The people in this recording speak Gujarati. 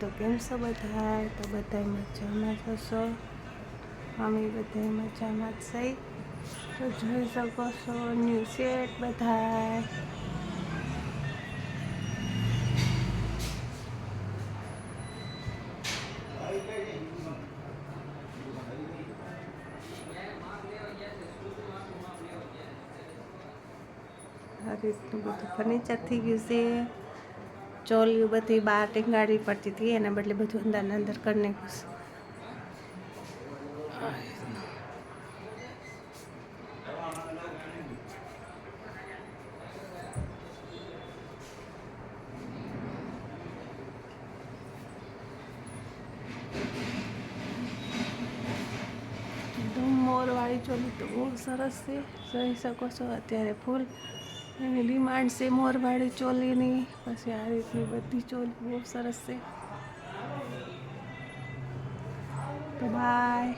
તો કેમ છો બધા તો બધા મજામાં થશો અમે બધા મજામાં જ થઈ તો જોઈ શકો છો ન્યૂ સેટ બધા આ રીતનું બધું ફર્નિચર થઈ ગયું છે. ચોલીઓ બધી બહાર ટીંગાડવી પડતી હતી, એના બદલે બધું અંદર ને અંદર કરી નાખ્યું મોરવાળી ચોલી તો બહુ સરસ છે. જોઈ શકો છો અત્યારે ફૂલ. એની ડિમાન્ડ છે મોરવાળી ચોલીની. પછી આ રીતની બધી ચોલી બહુ સરસ છે. તો બાય